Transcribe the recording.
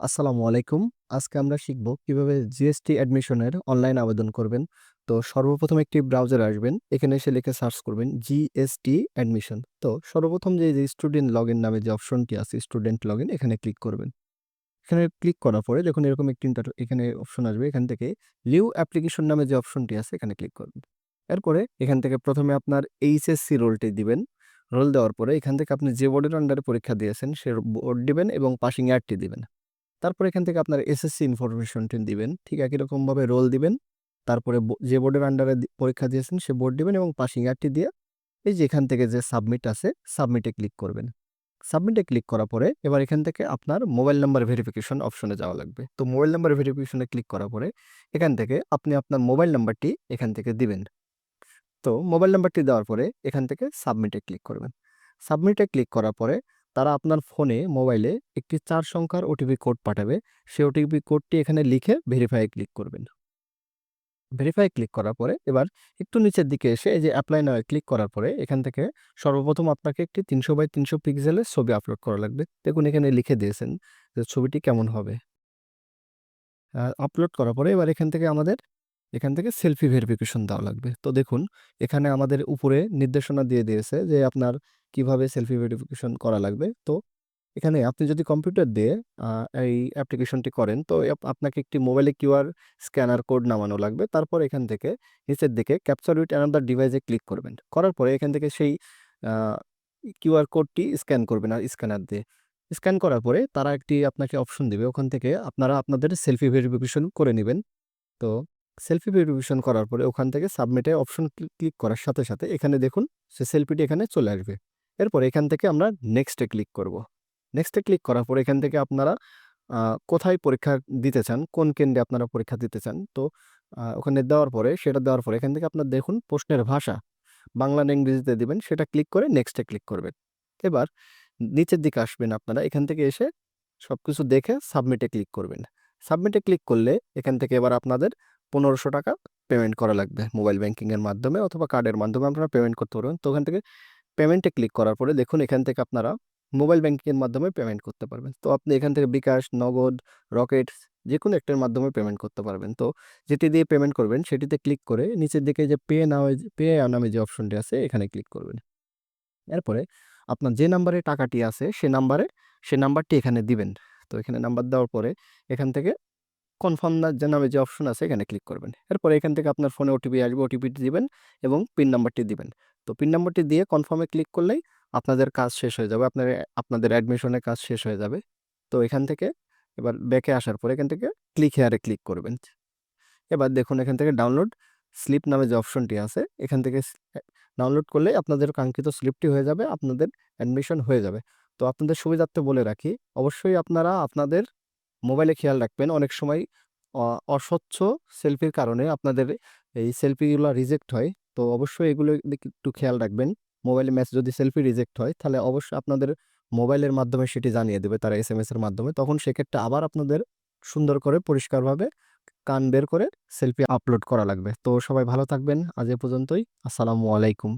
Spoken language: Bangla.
আসসালামু আলাইকুম। আজকে আমরা শিখব কীভাবে জিএসটি অ্যাডমিশনের অনলাইন আবেদন করবেন। তো সর্বপ্রথম একটি ব্রাউজার আসবেন। এখানে এসে লিখে সার্চ করবেন জিএসটি অ্যাডমিশন। তো সর্বপ্রথম যে, যে স্টুডেন্ট লগইন নামে যে অপশনটি আছে স্টুডেন্ট লগইন এখানে ক্লিক করবেন। এখানে ক্লিক করার পরে যখন এরকম একটি এখানে অপশন আসবে। এখান থেকে নিউ অ্যাপ্লিকেশন নামে যে অপশনটি আছে এখানে ক্লিক করবেন। এরপরে এখান থেকে প্রথমে আপনার এইচএসসি রোলটি দিবেন। রোল দেওয়ার পরে এখান থেকে আপনি যে বোর্ডের আন্ডারে পরীক্ষা দিয়েছেন সে বোর্ড দিবেন এবং পাসিং ইয়ারটি দিবেন। তারপর এখান থেকে আপনার এসএসসি ইনফরমেশনটি দিবেন। ঠিক একই রকমভাবে রোল দিবেন। তারপরে যে বোর্ডের আন্ডারে পরীক্ষা দিয়েছেন সে বোর্ড দিবেন এবং পাসিং ইয়ারটি দিয়ে এই যে এখান থেকে যে সাবমিট আছে সাবমিটে ক্লিক করবেন। সাবমিটে ক্লিক করার পরে এবার এখান থেকে আপনার মোবাইল নাম্বার ভেরিফিকেশন অপশনে যাওয়া লাগবে। তো মোবাইল নাম্বার ভেরিফিকেশনে ক্লিক করার পরে এখান থেকে আপনি আপনার মোবাইল নাম্বারটি এখান থেকে দিবেন। তো মোবাইল নাম্বারটি দেওয়ার পরে এখান থেকে সাবমিটে ক্লিক করবেন। সাবমিটে ক্লিক করার পরে তারা আপনার ফোনে, মোবাইলে একটি চার সংখ্যার ওটিপি কোড পাঠাবে। সেই ওটিপি কোডটি এখানে লিখে ভেরিফাই ক্লিক করবেন। ভেরিফাই ক্লিক করার পরে এবার একটু নিচের দিকে এসে এই যে অ্যাপ্লাই নাও ক্লিক করার পরে এখান থেকে সর্বপ্রথম আপনাকে একটি ৩০০ বাই ৩০০ পিক্সেলের ছবি আপলোড করা লাগবে। দেখুন এখানে লিখে দিয়েছেন যে ছবিটি কেমন হবে। আপলোড করার পরে এবার এখান থেকে আমাদের এখান থেকে সেলফি ভেরিফিকেশন দেওয়া লাগবে। তো দেখুন, এখানে আমাদের উপরে নির্দেশনা দিয়ে দিয়েছে যে আপনার কীভাবে সেলফি ভেরিফিকেশন করা লাগবে। তো এখানে আপনি যদি কম্পিউটার দিয়ে এই অ্যাপ্লিকেশনটি করেন, তো আপনাকে একটি মোবাইলে কিউআর স্ক্যানার কোড নামানো লাগবে। তারপর এখান থেকে নিচের দিকে capture with another device click করবেন। করার পরে এখান থেকে সেই কিউআর কোডটি স্ক্যান করবেন আর স্ক্যানার দিয়ে। স্ক্যান করার পরে তারা একটি আপনাকে অপশন দেবে ওখান থেকে আপনারা আপনাদের সেলফি ভেরিফিকেশন করে নেবেন তো সেলফি ভেরিফিকেশন করার পরে ওখান থেকে সাবমিটে অপশন ক্লিক করার সাথে, সাথে এখানে দেখুন সে সেলফিটি এখানে চলে আসবে। এরপর এখান থেকে আমরা নেক্সটে ক্লিক করব। নেক্সটে ক্লিক করার পরে এখান থেকে আপনারা কোথায় পরীক্ষা দিতে চান, কোন কেন্দ্রে আপনারা পরীক্ষা দিতে চান। তো ওখানে দেওয়ার পরে সেটা দেওয়ার পরে এখান থেকে আপনার দেখুন প্রশ্নের ভাষা বাংলা না ইংরেজিতে দিবেন সেটা ক্লিক করে নেক্সটে ক্লিক করবেন। এবার নিচের দিকে আসবেন আপনারা এখান থেকে এসে সব কিছু দেখে সাবমিটে ক্লিক করবেন। সাবমিটে ক্লিক করলে এখান থেকে এবার আপনাদের ৳১৫০০ পেমেন্ট করা লাগবে। মোবাইল ব্যাংকিং এর মাধ্যমে অথবা কার্ডের মাধ্যমে আপনারা পেমেন্ট করতে পারবেন। তো ওখান থেকে পেমেন্টে ক্লিক করার পরে দেখুন এখান থেকে আপনারা মোবাইল ব্যাঙ্কিংয়ের মাধ্যমে পেমেন্ট করতে পারবেন। তো আপনি এখান থেকে বিকাশ, নগদ, রকেটস যেকোনো একটার মাধ্যমে পেমেন্ট করতে পারবেন। তো যেটি দিয়ে পেমেন্ট করবেন সেটিতে ক্লিক করে নিচের দিকে যে পে নাও পে নামে যে অপশনটি আছে এখানে ক্লিক করবেন। এরপরে আপনার যে নাম্বারে টাকাটি আছে সে নাম্বারে সে নাম্বারটি এখানে দিবেন। তো এখানে নাম্বার দেওয়ার পরে এখান থেকে কনফার্ম না, যে নামে যে অপশন আছে, এখানে ক্লিক করবেন। এরপরে এখান থেকে আপনার ফোনে ওটিপি আসবে ওটিপিটি দিবেন এবং পিন নাম্বারটি দিবেন। তো পিন নাম্বারটি দিয়ে কনফার্মে ক্লিক করলেই আপনাদের কাজ শেষ হয়ে যাবে। আপনার আপনাদের অ্যাডমিশনের কাজ শেষ হয়ে যাবে। তো এখান থেকে এবার ব্যাকে আসার পর এখান থেকে ক্লিক হেয়ারে ক্লিক করবেন। এবার দেখুন এখান থেকে ডাউনলোড স্লিপ নামে যে অপশনটি আছে, এখান থেকে ডাউনলোড করলেই আপনাদের কাঙ্ক্ষিত স্লিপটি হয়ে যাবে। আপনাদের অ্যাডমিশন হয়ে যাবে। তো আপনাদের সুবিধার্থে বলে রাখি, অবশ্যই আপনারা আপনাদের মোবাইলে খেয়াল রাখবেন। অনেক সময় অস্বচ্ছ সেলফির কারণে আপনাদের এই সেলফিগুলো রিজেক্ট হয়। তো অবশ্যই এগুলো একটু খেয়াল রাখবেন। মোবাইলে ম্যাচ যদি সেলফি রিজেক্ট হয়, তাহলে অবশ্যই আপনাদের মোবাইলের মাধ্যমে সেটি জানিয়ে দেবে, তারা এসএমএস এর মাধ্যমে। তখন সেক্ষেত্রে আবার আপনাদের সুন্দর করে পরিষ্কারভাবে কান বের করে সেলফি আপলোড করা লাগবে। তো সবাই ভালো থাকবেন। আজ এ পর্যন্তই। আসসালামু আলাইকুম।